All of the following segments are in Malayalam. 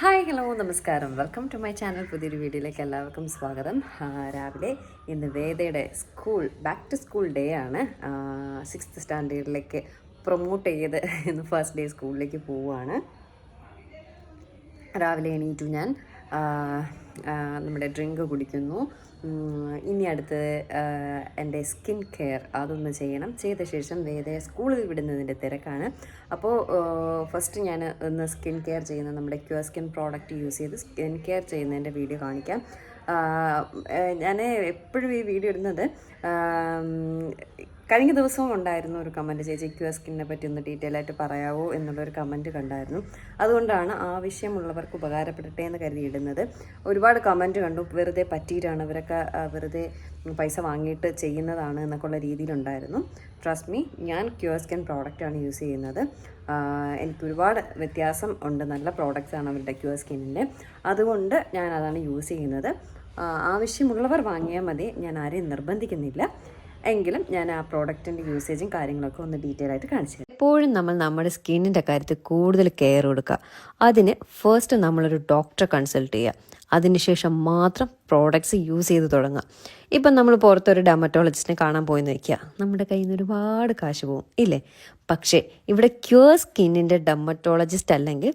ഹായ് ഹലോ നമസ്കാരം. Welcome to my channel. പുതിയൊരു വീഡിയോയിലേക്ക് എല്ലാവർക്കും സ്വാഗതം. രാവിലെ ഇന്ന് വേദയുടെ school back to school day ആണ്. സിക്സ്ത് സ്റ്റാൻഡേർഡിലേക്ക് പ്രൊമോട്ട് ചെയ്ത് ഇന്ന് ഫസ്റ്റ് ഡേ സ്കൂളിലേക്ക് പോവുകയാണ്. രാവിലെ എണീറ്റു ഞാൻ. നമ്മുടെ ഡ്രിങ്ക് കുടിക്കുന്നു. ഇനി അടുത്ത് എന്റെ സ്കിൻ കെയർ അതൊന്ന് ചെയ്യണം. ചെയ്ത ശേഷം വേദയെ സ്കൂളിൽ വിടുന്നതിന്റെ തിരക്കാണ്. അപ്പോൾ ഫസ്റ്റ് ഞാൻ ഒന്ന് സ്കിൻ കെയർ ചെയ്യുന്ന നമ്മുടെ ക്യൂ സ്കിൻ പ്രോഡക്റ്റ് യൂസ് ചെയ്ത് സ്കിൻ കെയർ ചെയ്യുന്നതിന്റെ വീഡിയോ കാണിക്കാം. ഞാൻ എപ്പോഴും ഈ വീഡിയോ ഇടുന്നത് കഴിഞ്ഞ ദിവസവും ഉണ്ടായിരുന്നു ഒരു കമന്റ് ചേച്ചി ക്യൂ സ്കിന്നിനെ പറ്റി ഒന്ന് ഡീറ്റെയിൽ ആയിട്ട് പറയാവോ എന്നുള്ളൊരു കമന്റ് കണ്ടായിരുന്നു. അതുകൊണ്ടാണ് ആവശ്യമുള്ളവർക്ക് ഉപകാരപ്പെടട്ടെ എന്ന് കരുതി ഇടുന്നത് ഒരുപാട് കമന്റ് കണ്ടു. വെറുതെ പറ്റിയിട്ടാണ് ഇവരൊക്കെ വെറുതെ പൈസ വാങ്ങിയിട്ട് ചെയ്യുന്നതാണ് എന്നൊക്കെയുള്ള രീതിയിലുണ്ടായിരുന്നു. ട്രസ്റ്റ് മീ ഞാൻ ക്യൂർ സ്കിൻ പ്രോഡക്റ്റാണ് യൂസ് ചെയ്യുന്നത്. എനിക്ക് ഒരുപാട് വ്യത്യാസം ഉണ്ട്. നല്ല പ്രോഡക്റ്റ്സ് ആണ് അവരുടെ ക്യൂർ സ്കിന്നിന്റെ അതുകൊണ്ട് ഞാൻ അതാണ് യൂസ് ചെയ്യുന്നത്. ആവശ്യമുള്ളവർ വാങ്ങിയാൽ മതി. ഞാൻ ആരെയും നിർബന്ധിക്കുന്നില്ല. എങ്കിലും ഞാൻ ആ പ്രോഡക്റ്റിന്റെ യൂസേജും കാര്യങ്ങളൊക്കെ ഒന്ന് ഡീറ്റെയിൽ ആയിട്ട് കാണിച്ചു തരാം. എപ്പോഴും നമ്മൾ നമ്മുടെ സ്കിന്നിന്റെ കാര്യത്തിൽ കൂടുതൽ കെയർ കൊടുക്കുക. അതിന് ഫസ്റ്റ് നമ്മളൊരു ഡോക്ടറെ കൺസൾട്ട് ചെയ്യുക. അതിനുശേഷം മാത്രം പ്രോഡക്ട്സ് യൂസ് ചെയ്ത് തുടങ്ങുക. ഇപ്പം നമ്മൾ പുറത്തൊരു ഡെമറ്റോളജിസ്റ്റിനെ കാണാൻ പോയി നോക്കിയ നമ്മുടെ കയ്യിൽ നിന്ന് ഒരുപാട് കാശ് പോകും ഇല്ലേ? പക്ഷേ ഇവിടെ ക്യൂർ സ്കിന്നിന്റെ ഡെമറ്റോളജിസ്റ്റ് അല്ലെങ്കിൽ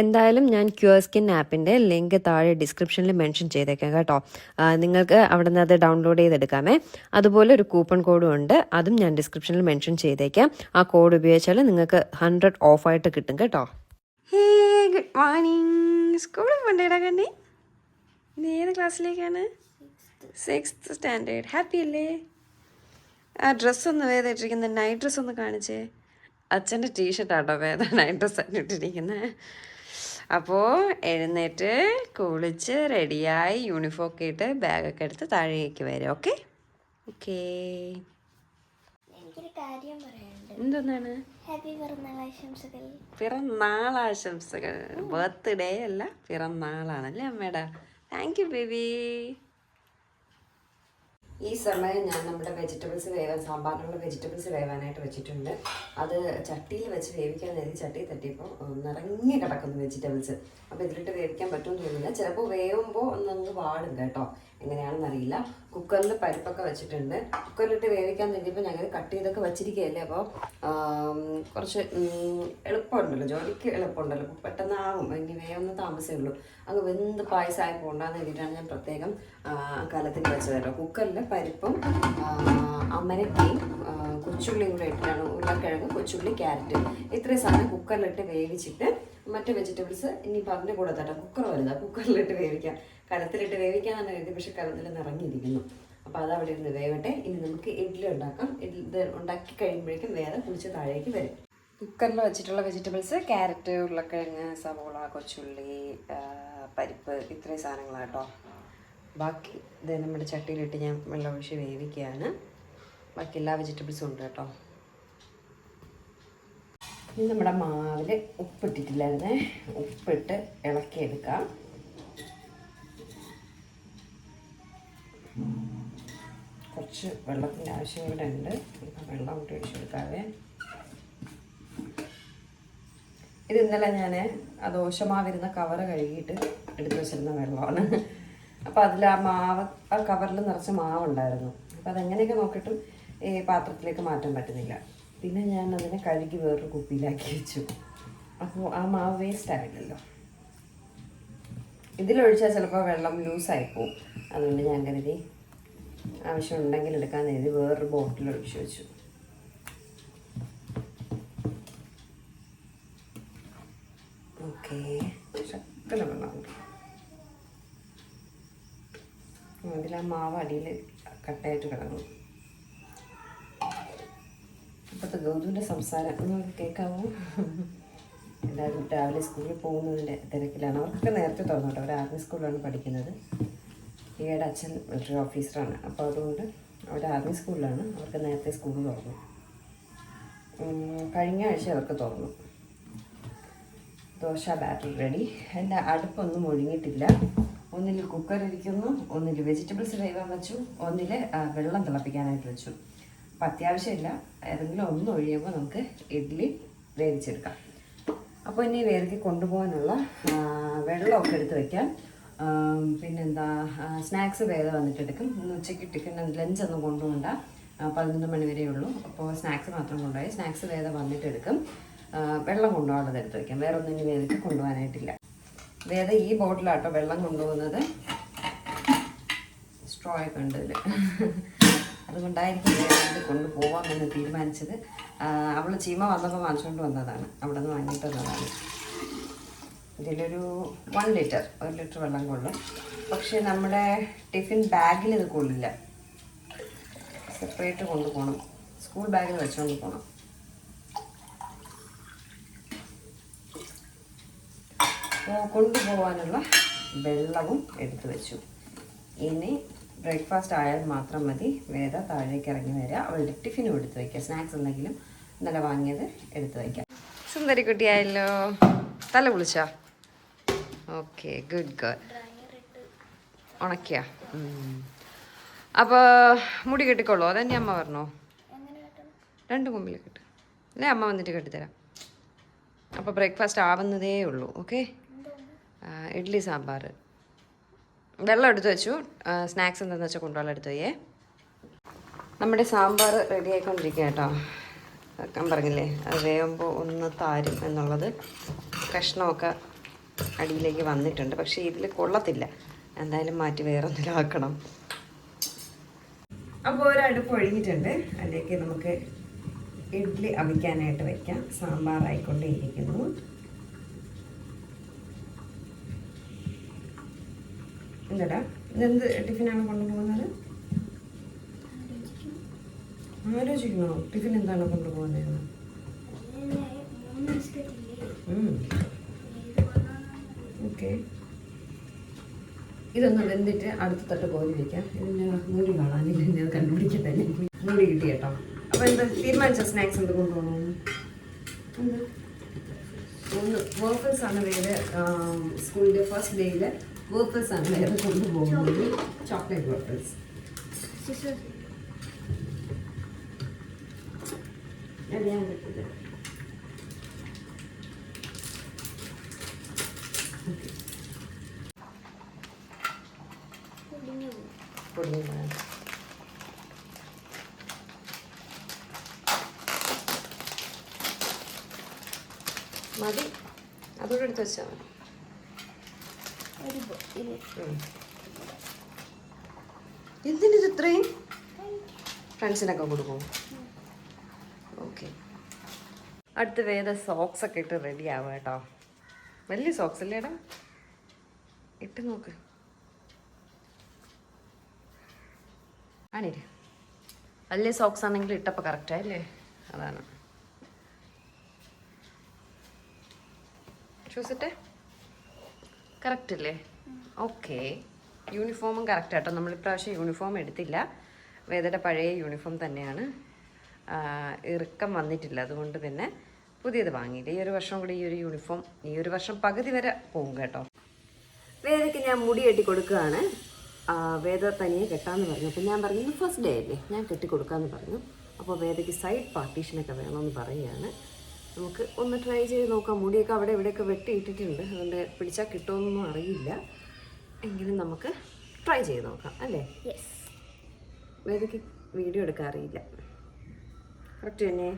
എന്തായാലും ഞാൻ ക്യൂർ സ്കിൻ ആപ്പിന്റെ ലിങ്ക് താഴെ ഡിസ്ക്രിപ്ഷനിൽ മെൻഷൻ ചെയ്തേക്കാം കേട്ടോ. നിങ്ങൾക്ക് അവിടെ നിന്ന് അത് ഡൗൺലോഡ് ചെയ്തെടുക്കാമേ. അതുപോലെ ഒരു കൂപ്പൺ കോഡും ഉണ്ട്. അതും ഞാൻ ഡിസ്ക്രിപ്ഷനിൽ മെൻഷൻ ചെയ്തേക്കാം. ആ കോഡ് ഉപയോഗിച്ചാൽ നിങ്ങൾക്ക് ഹൺഡ്രഡ് ഓഫായിട്ട് കിട്ടും കേട്ടോ. ഹേ ഗുഡ് മോർണിംഗ് സ്കൂളിൽ ഏത് ക്ലാസ്സിലേക്കാണ് സിക്സ്ത് സ്റ്റാൻഡേർഡ് ഹാപ്പി അല്ലേ? ആ ഡ്രസ്സ് ഒന്ന് വേദ നൈറ്റ് ഡ്രസ്സ് ഒന്ന് കാണിച്ചേ. അച്ഛന്റെ ടീഷർട്ടാട്ടോ വേദ. നൈറ്റ് ഡ്രസ്സ് ആണ് ഇട്ടിരിക്കുന്നത് അപ്പോൾ എഴുന്നേറ്റ് കുളിച്ച് റെഡിയായി യൂണിഫോം ഒക്കെ ഇട്ട് ബാഗൊക്കെ എടുത്ത് താഴേക്ക് വരും ഓക്കെ ഓക്കെ എന്തൊന്നാണ്? ആശംസകൾ. ബർത്ത്ഡേ അല്ല പിറന്നാളാണല്ലേ അമ്മേടാ? താങ്ക് യു ബേബി ഈ സമയം ഞാൻ നമ്മുടെ വെജിറ്റബിൾസ് വേവാൻ സാമ്പാറിനുള്ള വെജിറ്റബിൾസ് വേവാനായിട്ട് വെച്ചിട്ടുണ്ട്. അത് ചട്ടിയിൽ വെച്ച് വേവിക്കാൻ നേരി ചട്ടി തട്ടിയപ്പോൾ നിറഞ്ഞു കിടക്കുന്നു വെജിറ്റബിൾസ് അപ്പോൾ ഇതിലിട്ട് വേവിക്കാൻ പറ്റുമെന്ന് തോന്നുന്നില്ല. ചിലപ്പോൾ വേവുമ്പോൾ ഒന്നൊന്ന് വാടും കേട്ടോ. എങ്ങനെയാണെന്ന് അറിയില്ല കുക്കറിൽ പരിപ്പൊക്കെ വെച്ചിട്ടുണ്ട്. കുക്കറിലിട്ട് വേവിക്കാൻ വേണ്ടിയപ്പോൾ ഞങ്ങൾ കട്ട് ചെയ്തൊക്കെ വെച്ചിരിക്കുകയല്ലേ അപ്പോൾ കുറച്ച് എളുപ്പമുണ്ടല്ലോ. ജോലിക്ക് എളുപ്പമുണ്ടല്ലോ. ഇനി വേവൊന്നും താമസമേ ഉള്ളൂ. അങ്ങ് വെന്ത് പായസമായി പോകണ്ടെന്ന് വേണ്ടിയിട്ടാണ് ഞാൻ പ്രത്യേകം ആ, കലത്തിൽ വെച്ചത് കേട്ടോ കുക്കറിൽ പരിപ്പും അമരക്കയും കൊച്ചുള്ളിയും കൂടെ ഇട്ടിട്ടാണ് ഉരുളക്കിഴങ്ങ് കൊച്ചുള്ളി ക്യാരറ്റ് ഇത്രയും സാധനം കുക്കറിലിട്ട് വേവിച്ചിട്ട് മറ്റ് വെജിറ്റബിൾസ് ഇനി പറഞ്ഞ് കൂടെ കുക്കർ വലുതാ. കുക്കറിലിട്ട് വേവിക്കാം. കലത്തിലിട്ട് വേവിക്കാന്നാണ് കരുതി പക്ഷെ കലത്തിൽ നിറഞ്ഞിരിക്കുന്നു അപ്പോൾ അത് അവിടെ ഇരുന്ന് വേവട്ടെ. ഇനി നമുക്ക് ഇഡ്ഡലി ഉണ്ടാക്കാം. ഇഡ്ഡലി ഉണ്ടാക്കി കഴിയുമ്പോഴേക്കും വേറെ കുളിച്ച് താഴേക്ക് വരും. കുക്കറിൽ വെച്ചിട്ടുള്ള വെജിറ്റബിൾസ് ക്യാരറ്റ് ഉരുളക്കിഴങ്ങ് സവോള കൊച്ചുള്ളി പരിപ്പ് ഇത്രയും സാധനങ്ങളാണ് കേട്ടോ. ബാക്കി ഇത് നമ്മുടെ ചട്ടിയിലിട്ട് ഞാൻ വെള്ളം ഒഴിച്ച് വേവിക്കുകയാണ്. ബാക്കി എല്ലാ വെജിറ്റബിൾസും ഉണ്ട് കേട്ടോ. ഇനി നമ്മുടെ മാവിൽ ഉപ്പിട്ടിട്ടില്ലായിരുന്നേ. ഉപ്പിട്ട് ഇളക്കിയെടുക്കാം. കുറച്ച് വെള്ളത്തിന്റെ ആവശ്യം കൂടെ ഉണ്ട്. വെള്ളം കൂട്ടി ഒഴിച്ചെടുക്കാവേ ഇത് ഇന്നലെ ഞാൻ ആ ദോശമാവിരുന്ന കവർ കഴുകിയിട്ട് എടുത്തു വെച്ചിരുന്ന വെള്ളമാണ്. അപ്പോൾ അതിൽ ആ മാവ് ആ കവറിൽ നിറച്ച് മാവുണ്ടായിരുന്നു. അപ്പോൾ അതെങ്ങനെയൊക്കെ നോക്കിയിട്ടും ഈ പാത്രത്തിലേക്ക് മാറ്റാൻ പറ്റുന്നില്ല. പിന്നെ ഞാൻ അതിനെ കഴുകി വേറൊരു കുപ്പിയിലാക്കി വെച്ചു. അപ്പോൾ ആ മാവ് വേസ്റ്റ് ആയില്ലല്ലോ. ഇതിലൊഴിച്ചാൽ ചിലപ്പോൾ വെള്ളം ലൂസായി പോവും അതുകൊണ്ട് ഞാൻ കരുതി ആവശ്യമുണ്ടെങ്കിൽ എടുക്കാൻ കരുതി വേറൊരു ബോട്ടിൽ ഒഴിച്ച് വെച്ചു. ഓക്കെ. ശക്കല വെള്ളം അതിൽ ആ മാവ് അടിയിൽ കട്ടായിട്ട് കിടന്നു. ഇപ്പോഴത്തെ ഗൗതുവിന്റെ സംസാരം. നിങ്ങൾക്ക് കേൾക്കാമോ എല്ലാവരും രാവിലെ സ്കൂളിൽ പോകുന്നതിന്റെ തിരക്കിലാണ്. അവർക്കൊക്കെ നേരത്തെ തുറന്നു കേട്ടോ. അവർ ആർമി സ്കൂളിലാണ് പഠിക്കുന്നത്. ഈയുടെ അച്ഛൻ മിലിറ്ററി ഓഫീസറാണ് അപ്പോൾ അതുകൊണ്ട് അവർ ആർമി സ്കൂളിലാണ് അവർക്ക് നേരത്തെ സ്കൂൾ തുറന്നു. കഴിഞ്ഞ ആഴ്ച അവർക്ക് തുറന്നു. ദോശ ബാറ്റർ റെഡി എന്റെ അടുപ്പൊന്നും ഒഴുങ്ങിയിട്ടില്ല. ഒന്നിൽ കുക്കർ ഇരിക്കുന്നു ഒന്നിൽ വെജിറ്റബിൾസ് വേവാൻ വെച്ചു ഒന്നിൽ വെള്ളം തിളപ്പിക്കാനായിട്ട് വെച്ചു. അപ്പം അത്യാവശ്യമില്ല. ഏതെങ്കിലും ഒന്ന് ഒഴിയുമ്പോൾ നമുക്ക് ഇഡ്ഡലി വേവിച്ചെടുക്കാം. അപ്പോൾ ഇനി വേദിക്ക് കൊണ്ടുപോകാനുള്ള വെള്ളമൊക്കെ എടുത്ത് വയ്ക്കാം ആ, പിന്നെന്താ സ്നാക്സ് വേറെ വന്നിട്ട് എടുക്കും ഇന്ന് ഉച്ചയ്ക്ക് ടിക്കൻ ലഞ്ച് ഒന്നും കൊണ്ടുപോകണ്ട പതിനൊന്ന് മണി വരെ ഉള്ളൂ. അപ്പോൾ സ്നാക്സ് മാത്രം കൊണ്ടുപോയി സ്നാക്സ് വേറെ വന്നിട്ട് എടുക്കും വെള്ളം കൊണ്ടുപോകാനുള്ളത് എടുത്ത് വയ്ക്കാം വേറെ ഒന്നും ഇനി വേദിക്ക് കൊണ്ടുപോകാനായിട്ടില്ല വേദ ഈ ബോട്ടിലാട്ടോ വെള്ളം കൊണ്ടുപോകുന്നത്. സ്ട്രോ ഒക്കെ ഉണ്ട് ഇതിൽ അതുകൊണ്ടായിരിക്കും വേദ കൊണ്ടുപോകാമെന്ന് തീരുമാനിച്ചത്. അവൾ ചീമ വന്നപ്പോൾ വാങ്ങിച്ചുകൊണ്ട് വന്നതാണ്. അവിടെ നിന്ന് വാങ്ങിയിട്ട് വന്നതാണ്. ഇതിലൊരു വൺ ലിറ്റർ ഒരു ലിറ്റർ വെള്ളം കൊള്ളും. പക്ഷേ നമ്മുടെ ടിഫിൻ ബാഗിൽ ഇത് കൊള്ളില്ല. സെപ്പറേറ്റ് കൊണ്ടുപോകണം സ്കൂൾ ബാഗിൽ വെച്ചുകൊണ്ട് പോകണം കൊണ്ടുപോകാനുള്ള വെള്ളവും എടുത്തു വെച്ചു. ഇനി ബ്രേക്ക്ഫാസ്റ്റ് ആയാൽ മാത്രം മതി. വേദ താഴേക്ക് ഇറങ്ങി വരിക അവളുടെ ടിഫിനും എടുത്ത് വയ്ക്കുക സ്നാക്സ് ഉണ്ടെങ്കിലും ഇന്നലെ വാങ്ങിയത് എടുത്ത് വയ്ക്കാം സുന്ദരി കുട്ടിയായല്ലോ തല കുളിച്ചാ? ഓക്കെ ഗുഡ് ഗുഡ് ഉണക്കിയ? അപ്പോൾ മുടി കെട്ടിക്കോളൂ അതെന്നെ അമ്മ പറഞ്ഞോ? രണ്ട് മുമ്പിൽ കെട്ട്. അല്ലേ? അമ്മ വന്നിട്ട് കെട്ടിത്തരാം. അപ്പോൾ ബ്രേക്ക്ഫാസ്റ്റ് ആവുന്നതേ ഉള്ളൂ ഓക്കെ ഇഡ്ഡലി സാമ്പാർ. വെള്ളം എടുത്ത് വെച്ചു. സ്നാക്സ് എന്താണെന്ന് വെച്ചാൽ കൊണ്ടുപോകാൻ എടുത്തു പോയേ നമ്മുടെ സാമ്പാർ റെഡി ആയിക്കൊണ്ടിരിക്കുക കേട്ടോ. ഞാൻ പറഞ്ഞില്ലേ അത് വേവുമ്പോൾ ഒന്ന് താരും എന്നുള്ളത്. കഷ്ണമൊക്കെ അടിയിലേക്ക് വന്നിട്ടുണ്ട്. പക്ഷേ ഇതിൽ കൊള്ളത്തില്ല. എന്തായാലും മാറ്റി വേറെ ഒന്നിലാക്കണം ആക്കണം അപ്പോൾ ഒരു അടുപ്പ് ഒഴുകിയിട്ടുണ്ട്. അതിലേക്ക് നമുക്ക് ഇഡ്ഡലി അവിക്കാനായിട്ട് വെക്കാം. സാമ്പാറായിക്കൊണ്ടേയിരിക്കുന്നു എന്താടാ ഇതെന്ത്? ടിഫിനാണ് കൊണ്ടുപോകുന്നത്? ആലോചിക്കണോ ടിഫിൻ എന്താണ് കൊണ്ടുപോകുന്നതെന്ന്? ഓക്കെ. ഇതൊന്ന് വെന്തിട്ട് അടുത്ത തട്ട് കോരി വയ്ക്കാം ഇതിന് മൂടി കാണാനില്ല ഇനി അത് കണ്ടുപിടിക്കട്ടെ. മൂടി കിട്ടി കേട്ടോ. അപ്പോൾ എന്ത് തീരുമാനിച്ച സ്നാക്സ് എന്ത് കൊണ്ടുപോകണം? എന്ത്? ഒന്ന് വേർഫൽസ് ആണ് വേറെ സ്കൂളിന്റെ ഫസ്റ്റ് ഡേയിൽ വേർഫൽസ് ആണ് വേറെ കൊണ്ടുപോകുന്നത്. ചോക്ലേറ്റ് സിസേഴ്സ് ഞാൻ പൊടിഞ്ഞതാണ് മതി. അതോടെ എടുത്ത് വെച്ചാൽ മതി. എന്തിനിത് ഇത്രയും? ഫ്രണ്ട്സിനൊക്കെ കൊടുക്കും. ഓക്കെ. അടുത്ത് വേദ സോക്സ് ഒക്കെ ഇട്ട് റെഡി ആവാം കേട്ടോ. വലിയ സോക്സ് അല്ലേടാ ഇട്ട് നോക്ക്. ആണിര്. വലിയ സോക്സ് ആണെങ്കിൽ ഇട്ടപ്പോൾ കറക്റ്റായില്ലേ അതാണ്. ഷൂസിട്ടെ കറക്റ്റ് അല്ലേ ഓക്കെ യൂണിഫോമും കറക്റ്റ് ആട്ടോ. നമ്മൾ ഇപ്രാവശ്യം യൂണിഫോം എടുത്തില്ല. വേദയുടെ പഴയ യൂണിഫോം തന്നെയാണ്. ഇറുക്കം വന്നിട്ടില്ല. അതുകൊണ്ട് തന്നെ പുതിയത് വാങ്ങിയില്ല. ഈ ഒരു വർഷം കൂടി ഈ ഒരു യൂണിഫോം ഈ ഒരു വർഷം പകുതി വരെ പോകും കേട്ടോ. വേദയ്ക്ക് ഞാൻ മുടി കെട്ടി കൊടുക്കുകയാണ്. വേദ തനിയെ കെട്ടാന്ന് പറഞ്ഞു. അപ്പോൾ ഞാൻ പറഞ്ഞു ഫസ്റ്റ് ഡേ അല്ലേ? ഞാൻ കെട്ടി കൊടുക്കാമെന്ന് പറഞ്ഞു. അപ്പോൾ വേദയ്ക്ക് സൈഡ് പാർട്ടീഷനൊക്കെ വേണമെന്ന് പറയുകയാണ്. നമുക്ക് ഒന്ന് ട്രൈ ചെയ്ത് നോക്കാം. മുടിയൊക്കെ അവിടെ ഇവിടെയൊക്കെ വെട്ടിയിട്ടിട്ടുണ്ട്. അതുകൊണ്ട് പിടിച്ചാൽ കിട്ടുമെന്നൊന്നും അറിയില്ല. എങ്കിലും നമുക്ക് ട്രൈ ചെയ്ത് നോക്കാം അല്ലേ? യെസ് വേദയ്ക്ക് വീഡിയോ എടുക്കാൻ അറിയില്ല. കറക്റ്റ് തന്നെ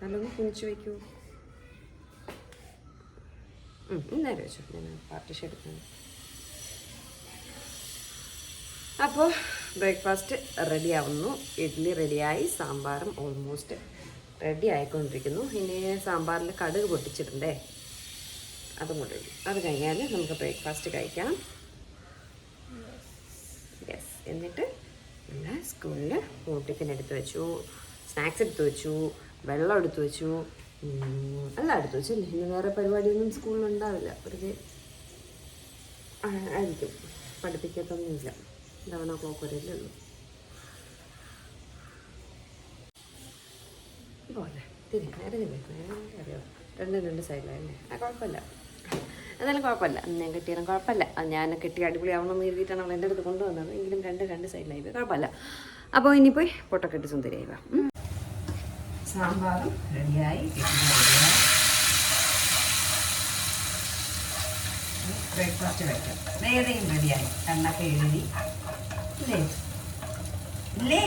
നല്ലൊന്ന് കുനിച്ച് വയ്ക്കൂ ഇന്നേരം വെച്ചു. ഞാൻ പാർട്ടീഷൻ എടുക്കുന്നു അപ്പോൾ ബ്രേക്ക്ഫാസ്റ്റ് റെഡി ആവുന്നു ഇഡ്ഡലി റെഡിയായി സാമ്പാറും ഓൾമോസ്റ്റ് റെഡി ആയിക്കൊണ്ടിരിക്കുന്നു. ഇനി സാമ്പാറിൽ കടുക് പൊട്ടിച്ചിട്ടുണ്ടേ അതും കൂടെ ഇടും. അത് കഴിഞ്ഞാൽ നമുക്ക് ബ്രേക്ക്ഫാസ്റ്റ് കഴിക്കാം. യെസ് എന്നിട്ട് നമ്മൾ സ്കൂളിൽ ടിഫിൻ എടുത്ത് വെച്ചു സ്നാക്സ് എടുത്ത് വെച്ചു വെള്ളം എടുത്തു വെച്ചു. എല്ലാം എടുത്തു വെച്ചു ഇനി വേറെ പരിപാടിയൊന്നും സ്കൂളിൽ ഉണ്ടാവില്ല. വെറുതെ ആയിരിക്കും. പഠിപ്പിക്കത്തൊന്നുമില്ല. ലെവൻ ആ ഉള്ളൂ. പോലെ തിരി നേരെ തിരി നേരെ അറിയോ രണ്ടും രണ്ട് സൈഡിലായിരുന്നേ ആ കുഴപ്പമില്ല. എന്നാലും കുഴപ്പമില്ല. ഞാൻ കെട്ടിയാലും കുഴപ്പമില്ല. ഞാൻ കെട്ടി അടിപൊളിയാവണമെന്ന് എഴുതിയിട്ടാണ് അവൾ എന്റെ അടുത്ത് കൊണ്ടുവന്നത്. എങ്കിലും രണ്ട് രണ്ട് സൈഡിലായി കുഴപ്പമില്ല. അപ്പോൾ ഇനി പോയി പൊട്ടോ കെട്ടി സുന്ദരിയായി വാ. സാമ്പാറും റെഡിയായി. ബ്രേക്ക്ഫാസ്റ്റ് കഴിക്കാം. വേറെയും റെഡിയായി. കണ്ണൊക്കെ എഴുതി. ഇല്ലേ ഇല്ലേ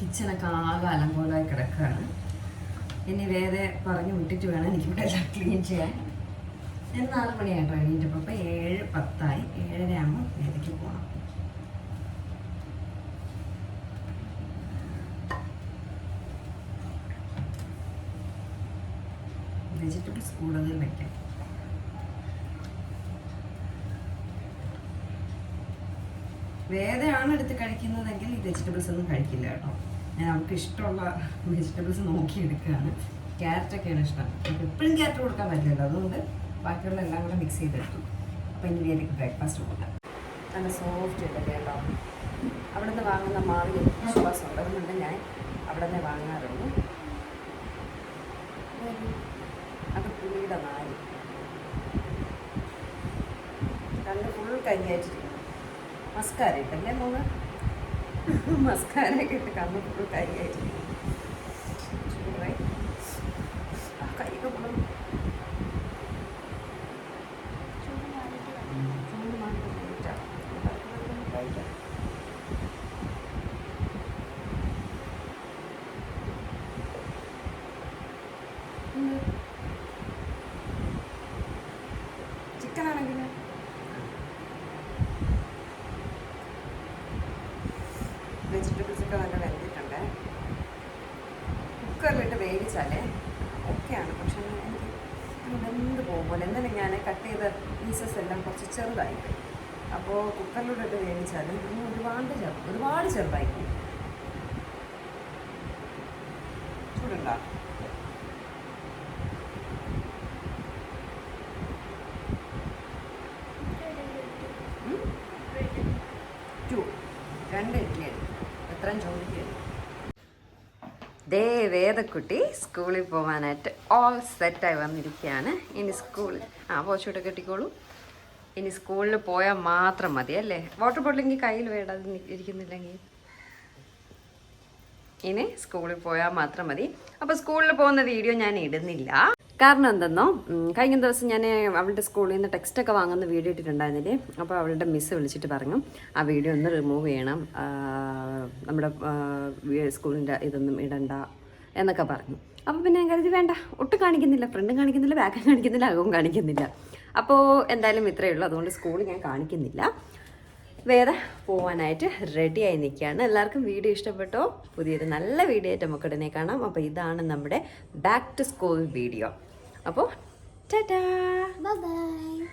കിച്ചണൊക്കെ ആകെ അലങ്കോലായി കിടക്കുകയാണ്. ഇനി വേറെ പറഞ്ഞു വിട്ടിട്ട് വേണം എനിക്കിവിടെ എല്ലാം ക്ലീൻ ചെയ്യാൻ. ഞാൻ നാല് മണിയായിട്ടോ എണീറ്റപ്പോൾ. അപ്പോൾ ഏഴ് പത്തായി. ഏഴര ആകുമ്പോൾ വേദയ്ക്ക് പോകണം വെജിറ്റബിൾസ് കൂടുതൽ വയ്ക്കാം വേദയാണ് എടുത്ത് കഴിക്കുന്നതെങ്കിൽ ഈ വെജിറ്റബിൾസ് ഒന്നും കഴിക്കില്ല കേട്ടോ. ഞാൻ അവർക്ക് ഇഷ്ടമുള്ള വെജിറ്റബിൾസ് നോക്കി എടുക്കുകയാണ്. ക്യാരറ്റൊക്കെയാണ് ഇഷ്ടം. നമുക്ക് എപ്പോഴും ക്യാരറ്റ് കൊടുക്കാൻ പറ്റില്ലല്ലോ. അതുകൊണ്ട് ബാക്കിയുള്ള എല്ലാം കൂടെ മിക്സ് ചെയ്തെടുത്തു. അപ്പോൾ ഇനി വേദിക്ക് ബ്രേക്ക്ഫാസ്റ്റ് കൊടുക്കാം. നല്ല സോഫ്റ്റ് ഉണ്ട് കേട്ടോ അവിടെ നിന്ന് വാങ്ങുന്ന മാവിൽ വിശ്വാസമുണ്ട് അതുകൊണ്ട് ഞാൻ അവിടെ നിന്ന് വാങ്ങാറുള്ളൂ. അത് പുളിയുടെ നാല് കണ്ട് ഫുൾ കരിയായിട്ടിരിക്കുന്നു മസ്കാര ഇട്ടല്ലേ മോൾ? മസ്കാരൊക്കെ ഇട്ട് കണ്ണ് ഫുൾ കൈയായിട്ടിരിക്കുന്നു ചൂടായി ആ കൈയൊക്കെ ഫുള്ളും ചൂട് മാറിയിട്ട് വരണം. ചൂട് മാറ്റി കഴിക്കാം കഴിക്കാം ചിക്കൻ ആണെങ്കിൽ വെജിറ്റബിൾസ് ഒക്കെ നല്ല വെന്തിട്ടുണ്ട് കുക്കറിലിട്ട് വേവിച്ചാലേ ഓക്കെയാണ് പക്ഷെ എനിക്ക് അങ്ങ് പോകുമ്പോൾ എന്തായാലും ഞാൻ കട്ട് ചെയ്ത പീസസ് എല്ലാം കുറച്ച് ചെറുതായി. അപ്പോൾ കുക്കറിലൂടെ ഇട്ട് വേവിച്ചാൽ ഇനി ഒരുപാട് ചെറു ഒരുപാട് ചെറുതായി. പോയി ചൂടുണ്ടോ ഉം? ടു രണ്ട് ഇഡ്ഡലി എടുക്കും എത്രയും ചോദിക്കുക ദേ വേദക്കുട്ടി സ്കൂളിൽ പോകാനായിട്ട് ഓൾ സെറ്റായി വന്നിരിക്കുകയാണ്. ഇനി സ്കൂളിൽ ആ പോച്ചൂട്ട് കെട്ടിക്കോളൂ. ഇനി സ്കൂളിൽ പോയാൽ മാത്രം മതി അല്ലേ? വാട്ടർ ബോട്ടിലെങ്കിൽ കയ്യിൽ വേടാതെ ഇരിക്കുന്നില്ലെങ്കിൽ. ഇനി സ്കൂളിൽ പോയാൽ മാത്രം മതി. അപ്പോൾ സ്കൂളിൽ പോകുന്ന വീഡിയോ ഞാൻ ഇടുന്നില്ല. കാരണം എന്തെന്നോ കഴിഞ്ഞ ദിവസം ഞാൻ അവളുടെ സ്കൂളിൽ നിന്ന് ടെക്സ്റ്റൊക്കെ വാങ്ങുന്ന വീഡിയോ ഇട്ടിട്ടുണ്ടായിരുന്നില്ലേ? അപ്പോൾ അവളുടെ മിസ് വിളിച്ചിട്ട് പറഞ്ഞു ആ വീഡിയോ ഒന്ന് റിമൂവ് ചെയ്യണം. നമ്മുടെ സ്കൂളിന്റെ ഇതൊന്നും ഇടണ്ട എന്നൊക്കെ പറഞ്ഞു. അപ്പോൾ പിന്നെ ഞാൻ കരുതി വേണ്ട ഒട്ടും കാണിക്കുന്നില്ല. ഫ്രണ്ടും കാണിക്കുന്നില്ല ബാക്കും കാണിക്കുന്നില്ല അകവും കാണിക്കുന്നില്ല. അപ്പോൾ എന്തായാലും ഇത്രയേ ഉള്ളൂ. അതുകൊണ്ട് സ്കൂൾ ഞാൻ കാണിക്കുന്നില്ല. വേറെ പോവാനായിട്ട് റെഡിയായി നിൽക്കുകയാണ്. എല്ലാവർക്കും വീഡിയോ ഇഷ്ടപ്പെട്ടോ? പുതിയൊരു നല്ല വീഡിയോ ആയിട്ട് നമുക്ക് ഉടനെ കാണാം. അപ്പോൾ ഇതാണ് നമ്മുടെ ബാക്ക് ടു സ്കൂൾ വീഡിയോ അപ്പോൾ ടാറ്റാ ബൈ.